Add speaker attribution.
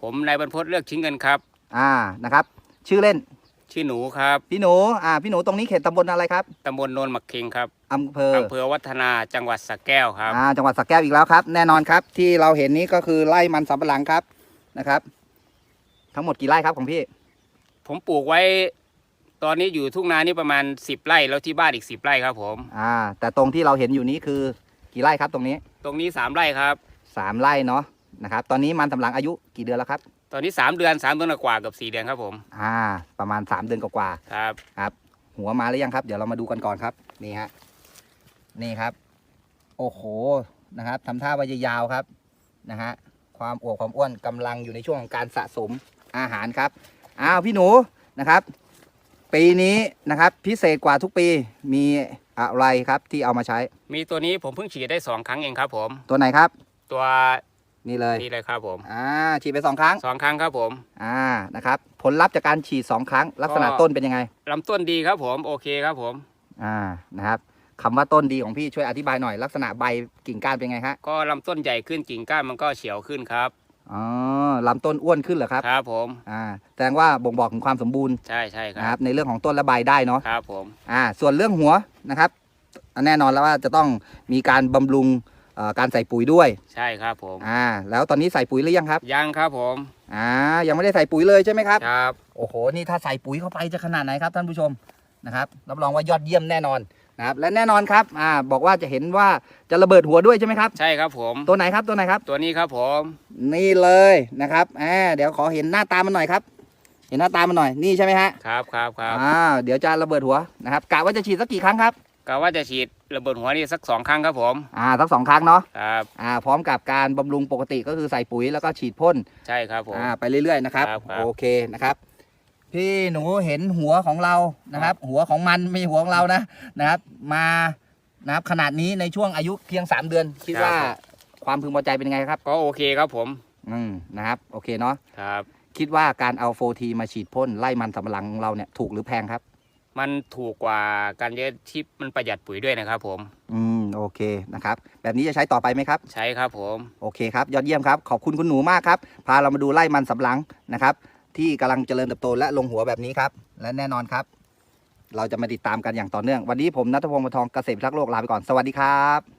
Speaker 1: ผมนายบรรพตเลือกชิ้นเงินครับ
Speaker 2: อ่านะครับ ชื่อเล่น
Speaker 1: ชื่อหนูครับ
Speaker 2: พี่หนูอ่าพี่หนูตรงนี้เขตตำบลอะไรครับ
Speaker 1: ตำบลโนนหมักคิงครับ
Speaker 2: อำเภอ
Speaker 1: อำเภอวัฒนาจังหวัดสระแก้วครับ
Speaker 2: อ่าจังหวัดสระแก้วอีกแล้วครับ แน่นอนครับที่เราเห็นนี้ก็คือไร่มันสำปะหลังครับนะครับ ทั้งหมดกี่ไร่ครับของพี่
Speaker 1: ผมปลูกไว้ ตอนนี้อยู่ทุ่งนานี่ประมาณ 10 ไร่แล้วที่บ้านอีก 10 ไร่ครับผม
Speaker 2: อ่า แต่ตรงที่เราเห็นอยู่นี้คือกี่ไร่ครับตรงนี้
Speaker 1: ตรงนี้ 3 ไร่ครับ
Speaker 2: สามไร่เนาะ นะครับ ตอนนี้มันสำปะหลังอายุกี่เดือนแล้วครับ
Speaker 1: ตอนนี้ 3 เดือน 3 เดือนกว่าเกับ 4 เดือนครับผม
Speaker 2: อ่า ประมาณ 3 เดือนกว่า
Speaker 1: ครับ
Speaker 2: ๆครับ หัวมาหรือยังครับ เดี๋ยวเรามาดูกันก่อนครับ นี่ฮะ นี่ครับ โอ้โห นะครับทำท่าว่าจะยาวครับ นะฮะ ความอวบความอ้วนกำลังอยู่ในช่วงของการสะสมอาหารครับ อ้าวพี่หนูนะครับ ปีนี้นะครับพิเศษกว่าทุกปี มีอะไรครับที่เอามาใช้
Speaker 1: มีตัวนี้ผมเพิ่งฉีดได้ 2 ครั้งเองครับผม
Speaker 2: ตัวไหนครับ
Speaker 1: ตัว
Speaker 2: นี่เลย
Speaker 1: นี้เลยครับผม
Speaker 2: อ่าฉีดไปสองครั้ง
Speaker 1: สองครั้งครับผม
Speaker 2: อ่านะครับผลลัพธ์จากการฉีดสองครั้ง ลักษณะ
Speaker 1: ก็
Speaker 2: ต้นเป็นยังไง
Speaker 1: ลำต้นดีครับผมโอเคครับผม
Speaker 2: อ่านะครับคำว่าต้นดีของพี่ช่วยอธิบายหน่อยลักษณะใบกิ่งก้านเป็นไงฮะ
Speaker 1: ก็ลำต้นใหญ่ขึ้นกิ่งก้านมันก็เฉียวขึ้นครับ
Speaker 2: อ๋อลำต้นอ้วนขึ้นเหรอครับ
Speaker 1: ครับผม
Speaker 2: อ่าแสดงว่าบ่งบอกถึงความสมบูรณ์
Speaker 1: ใช่ใช่ค
Speaker 2: นะค
Speaker 1: รั
Speaker 2: รับบในเรื่องของต้นและใบได้เนาะ
Speaker 1: ครับผม
Speaker 2: อ่าส่วนเรื่องหัวนะครับ แน่นอนแล้วว่าจะต้องมีการบำรุง เอ่อการใส่ปุ๋ยด้วย
Speaker 1: ใช่ครับผม
Speaker 2: อ่าแล้วตอนนี้ใส่ปุ๋ยหรือยังครับ
Speaker 1: ยังครับผม
Speaker 2: อ่ายังไม่ได้ใส่ปุ๋ยเลยใช่ไหมครับ
Speaker 1: ครับ
Speaker 2: โอ้โหนี่ถ้าใส่ปุ๋ยเข้าไปจะขนาดไหนครับท่านผู้ชมนะครับรับรองว่ายอดเยี่ยมแน่นอนนะครับและแน่นอนครับอ่าบอกว่าจะเห็นว่าจะระเบิดหัวด้วยใช่ไหมครับ
Speaker 1: ใช่ครับผม
Speaker 2: ตัวไหนครับตัวไหนครับ
Speaker 1: ตัวนี้ครับผม
Speaker 2: นี่เลยนะครับอ่าเดี๋ยวขอเห็นหน้าตามันหน่อยครับ เห็นหน้าตามันหน่อยนี่ใช่ไหมฮะ
Speaker 1: ครับครับครับ
Speaker 2: อ่าเดี๋ยวจะระเบิดหัวนะครับกะว่าจะฉีดสักกี่ครั้งครับ
Speaker 1: กะว่าจะฉีด ระเบิดหัวนี่สักสองครั้งครับผม
Speaker 2: อ่าสักสองครั้งเนาะ
Speaker 1: ครับ
Speaker 2: อ่าพร้อมกับการบำรุงปกติก็คือใส่ปุ๋ยแล้วก็ฉีดพ่น
Speaker 1: ใช่ครับผม
Speaker 2: อ่าไปเรื่อยๆนะครับ
Speaker 1: ครับครับ
Speaker 2: โอเคนะครับ พี่หนูเห็นหัวของเรานะครับ หัวของมันไม่ใช่หัวของเรานะนะครับ มานะครับขนาดนี้ในช่วงอายุเพียง 3 เดือน คิดว่าความพึงพอใจเป็นยังไงครับ
Speaker 1: ก็โอเคครับผม
Speaker 2: อืมนะครับโอเคเนาะ
Speaker 1: ครับ
Speaker 2: คิดว่าการเอาโฟทีมาฉีดพ่นไล่มันสำปะหลังของเราเนี่ยถูกหรือแพงครับ
Speaker 1: มันถูกกว่าการเยอะที่มันประหยัดปุ๋ยด้วยนะครับผม
Speaker 2: อืมโอเคนะครับ แบบนี้จะใช้ต่อไปไหมครับ
Speaker 1: ใช่ครับผม
Speaker 2: โอเคครับ ยอดเยี่ยมครับ ขอบคุณคุณหนูมากครับ พาเรามาดูไล่มันสำปะหลังนะครับ ที่กำลังเจริญเติบโตและลงหัวแบบนี้ครับ และแน่นอนครับ เราจะมาติดตามกันอย่างต่อเนื่อง วันนี้ผมนัทพงศ์ปานทองเกษตรพิทักษ์โลกลาไปก่อน สวัสดีครับ